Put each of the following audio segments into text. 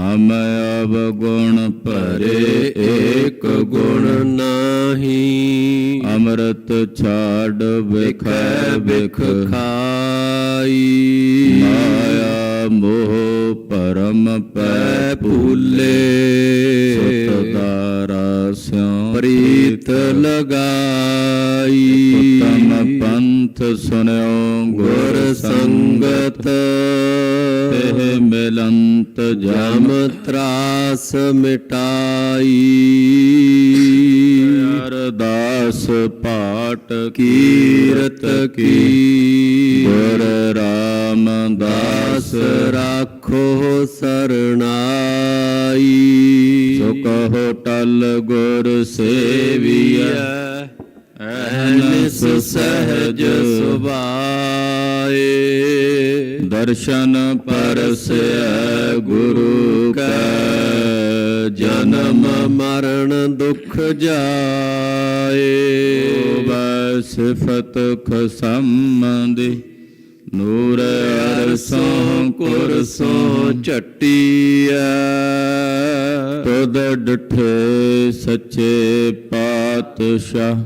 ਹਮ ਅਵਗੁਣ ਭਰੇ ਏਕ ਗੁਣ ਨਾਹੀ। ਅੰਮ੍ਰਿਤ ਛਾੜ ਵਿਖੈ ਵਿਖ ਖਾਈ। ਮਾਇਆ ਮੋਹ ਪਰਮ ਪੈ ਭੂਲੇ। ਸੁਤ ਦਾਰਾ ਸਿਉ ਪ੍ਰੀਤ ਲਗਾਈ। ਉਤਮ ਪੰਥ ਸੁਨਿਓ ਗੁਰ ਸੰਗਤ। ਇਹ ਮਿਲੰਤ ਜਮ ਜਮ ਤਰਾਸ ਮਿਟਾਈ। ਅਰਦਾਸ ਪਾਟ ਕੀਰਤ ਕੀ। ਗੁਰ ਰਾਮਦਾਸ ਰਾਖੋ ਸਰਣਾਈ। ਸੋ ਕਹੋ ਟਲ ਗੁਰ ਸੇਵੀਐ ਐਨਿਸ ਸਹਿਜ ਸੁਭਾਏ। ਦਰਸ਼ਨ ਪਰਸੈ ਗੁਰੂ ਕੈ। ਜਨਮ ਮਰਨ ਦੁਖ ਜਾਏ। ਬੈ ਸਿਫਤ ਖਸੰਮਦੀ ਨੂਰ ਅਰਸੋਂ ਕੁਰਸੋਂ ਝਟੀਐ। ਤੁਧ ਡਠੇ ਸੱਚੇ ਪਾਤਸ਼ਾਹ।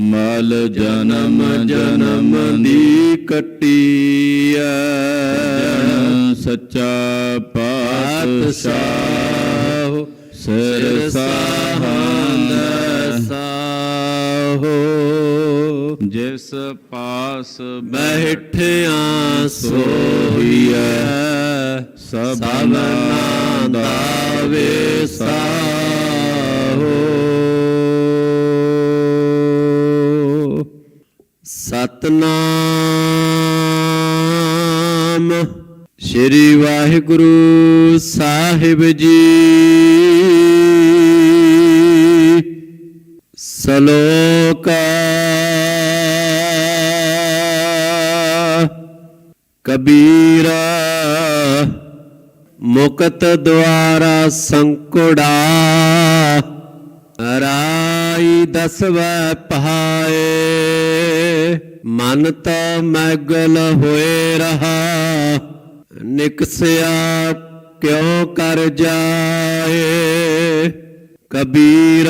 ਮਲ ਜਨਮ ਜਨਮ ਦੀ ਜਨ ਸੱਚਾ ਪਾਤਸ਼ਾਹ ਸਿਰ ਸਾਹੰਦ ਸਾਹੋ ਜਿਸ ਪਾਸ ਬੈਠਿਆ ਸੋਹੀਐ ਸਭਨਾ ਦਾ ਵਿਸਾਹੋ ਸਤਨਾਮ ਸ੍ਰੀ ਵਾਹਿਗੁਰੂ ਸਾਹਿਬ ਜੀ। ਸਲੋਕ ਕਬੀਰਾ ਮੁਕਤ ਦੁਆਰਾ ਸੰਕੁੜਾ ਰਾਈ ਦਸਵੈ ਪਹਾਏ, ਮਨ ਤਾ ਮੈਗਲ ਹੋਏ ਰਹਾ। ਨਿਕਸਿਆ ਕਿਉ ਕਰ ਜਾਏ? ਕਬੀਰ,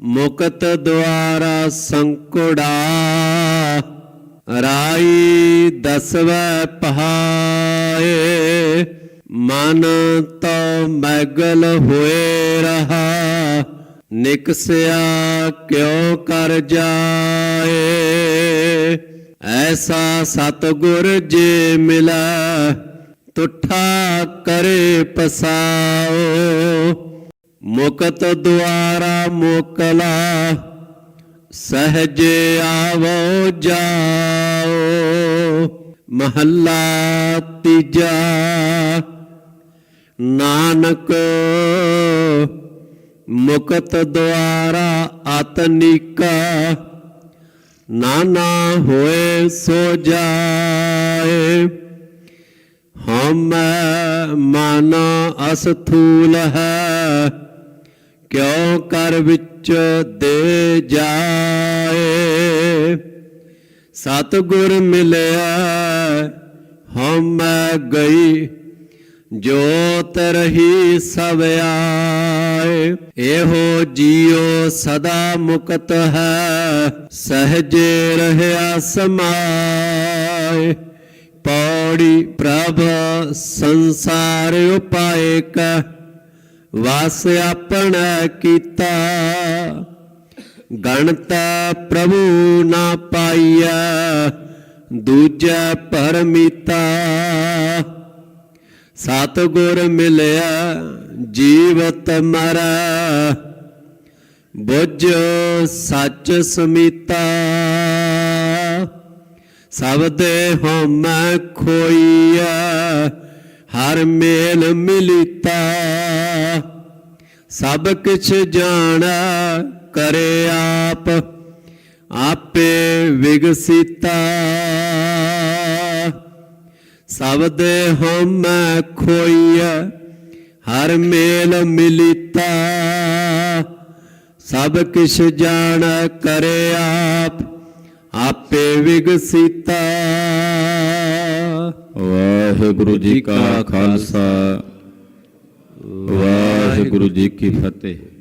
ਮੁਕਤ ਦੁਆਰਾ ਸੰਕੁੜਾ, ਰਾਈ ਦਸਵੈ ਪਹਾਏ। ਮਨ ਤੋ ਮੈਗਲ ਹੋਏ ਰਹਾ, ਨਿਕਸਿਆ ਕਿਉ ਕਰ ਜਾਏ? ਐਸਾ ਸਤਗੁਰ ਜੇ ਮਿਲਾ, ਤੁਠਾ ਕਰੇ ਪਸਾਓ। ਮੁਕਤ ਦੁਆਰਾ ਮੋਕਲਾ, ਸਹਜੇ ਆਵੋ ਜਾਓ। ਮਹੱਲਾ ਤੀਜਾ, ਨਾਨਕ, ਮੁਕਤ ਦੁਆਰਾ ਆਤਨਿਕਾ ਨਾਨਾ ਹੋਏ ਸੋ ਜਾਏ, ਹਮ ਮਨ ਅਸਥੂਲ ਹੈ, ਕਿਉ ਕਰ ਵਿੱਚ ਦੇ ਜਾਏ? ਸਤਗੁਰ ਮਿਲਿਆ, ਹਮ ਗਈ, ਜੋਤ ਰਹੀ ਸਭ ਆਏ ਇਹੋ ਜੀਉ ਸਦਾ ਮੁਕਤ ਹੈ, ਸਹਜੇ ਰਹਿਆ ਸਮਾਏ। ਪੌੜੀ ਪ੍ਰਭ, ਸੰਸਾਰ ਉਪਾਏ ਕਾ ਵਾਸ ਆਪਣਾ ਕੀਤਾ। ਗਣਤ ਪ੍ਰਭੂ ਨਾ ਪਾਈਆ ਦੂਜਾ ਪਰਮਿਤਾ। ਸਤਗੁਰ ਮਿਲਿਆ ਜੀਵਤ ਮਰੈ। ਬੁੱਝ ਸੱਚ ਸਮੀਤਾ। ਸਬਦੇ ਹਉਮੈ ਖੋਈਆ, ਹਰ ਮੇਲ ਮਿਲਿਤਾ। ਸਭ ਕਿਛ ਜਾਣਾ ਕਰੇ ਆਪ, ਆਪੇ ਸਭ ਦੇ ਹਉਮੈ ਖੋਈਆ ਹਰ ਮੇਲ ਮਿਲੀਤਾ। ਸਭ ਕਿਛ ਜਾਣ ਕਰੇ ਆਪ ਆਪੇ ਵਿਗਸੀਤਾ। ਵਾਹਿਗੁਰੂ ਜੀ ਕਾ ਖਾਲਸਾ। ਵਾਹਿਗੁਰੂ ਜੀ ਕੀ ਫਤਿਹ।